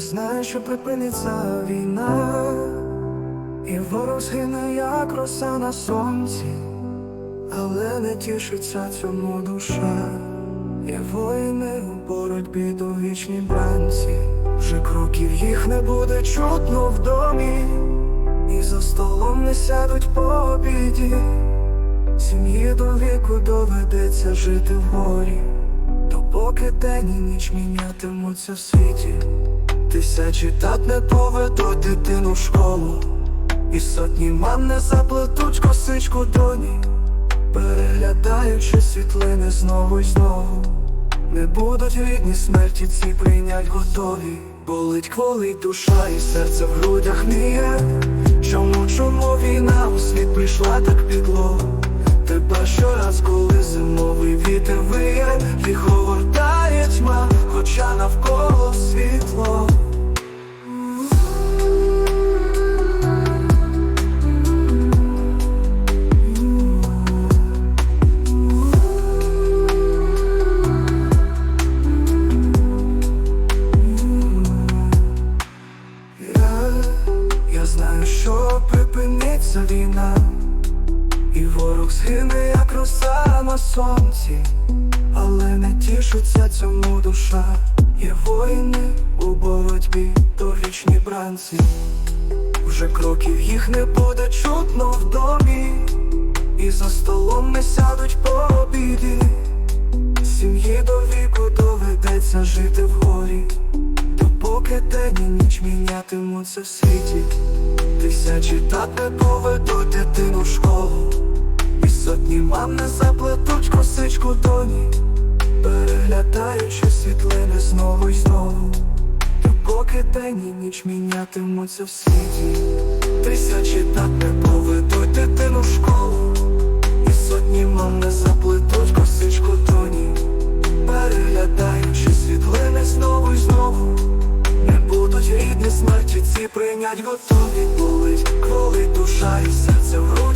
знаю, що припиниться війна, і ворог згине, як роса на сонці, але не тішиться цьому душа. Є воїни у боротьбі до вічній бранці, вже кроків їх не буде чутно в домі, і за столом не сядуть по обіді. Сім'ї до віку доведеться жити в горі, допоки день і ніч мінятимуться в світі. Тисячі тат не поведуть дитину в школу, і сотні мам не заплетуть косичку доні, переглядаючи світлини знову й знову. Не будуть рідні смерті ці прийнять готові. Болить кволить душа і серце в грудях міє. Чому, чому війна у світ прийшла так підло? Тепер щораз, припиниться війна, і ворог згине, як роса на сонці, але не тішиться цьому душа. Є воїни у боротьбі до вічній бранці. Вже кроків їх не буде чутно в домі, і за столом не сядуть по обіді. Допоки день і ніч мінятимуться в світі, тисячі тат поведуть дитину в школу, і сотні мам не заплетуть косичку доні, переглядаючи світлини знову й знову, Поки день і ніч мінятимуться в світі, тисячі тат прийнять готові болить, коли душа і серце в грудях